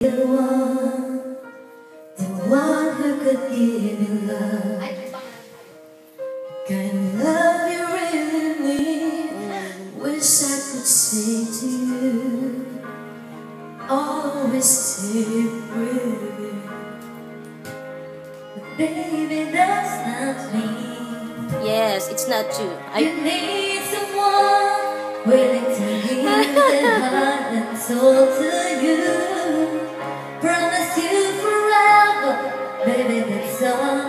the one, the one who could give you love. Kind of love you really need. Wish I could say to you, always stay you. But baby, that's not me. Yes, it's not you. You I need someone willing to give their heart and soul baby,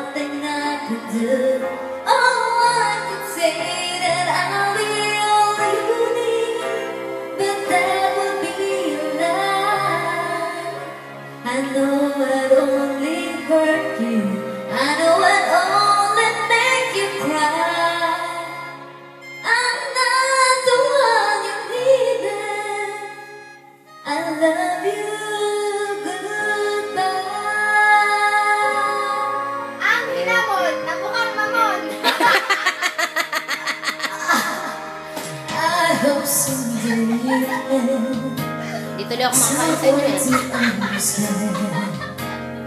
I hope someday you can. ako makakain sa inyo eh.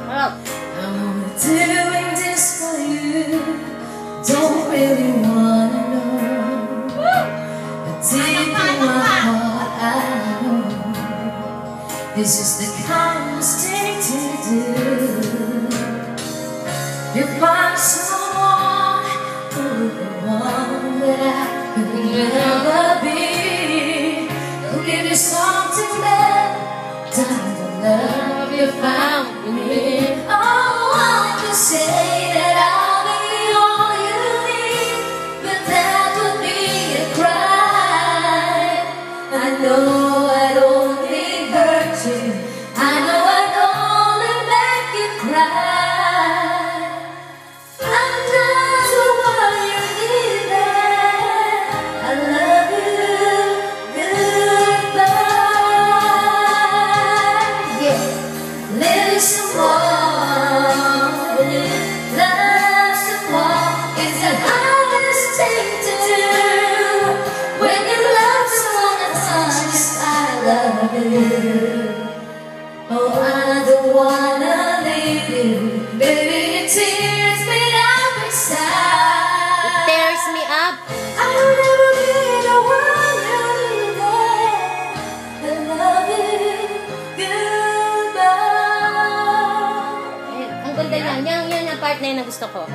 Harap. I'm doing this for you. Don't really wanna know. But deep in my heart, I know this is the kindest thing to do. You find someone who the one that I could never you found me. Ganda niyan. Yan, yan yung part na yun na gusto ko.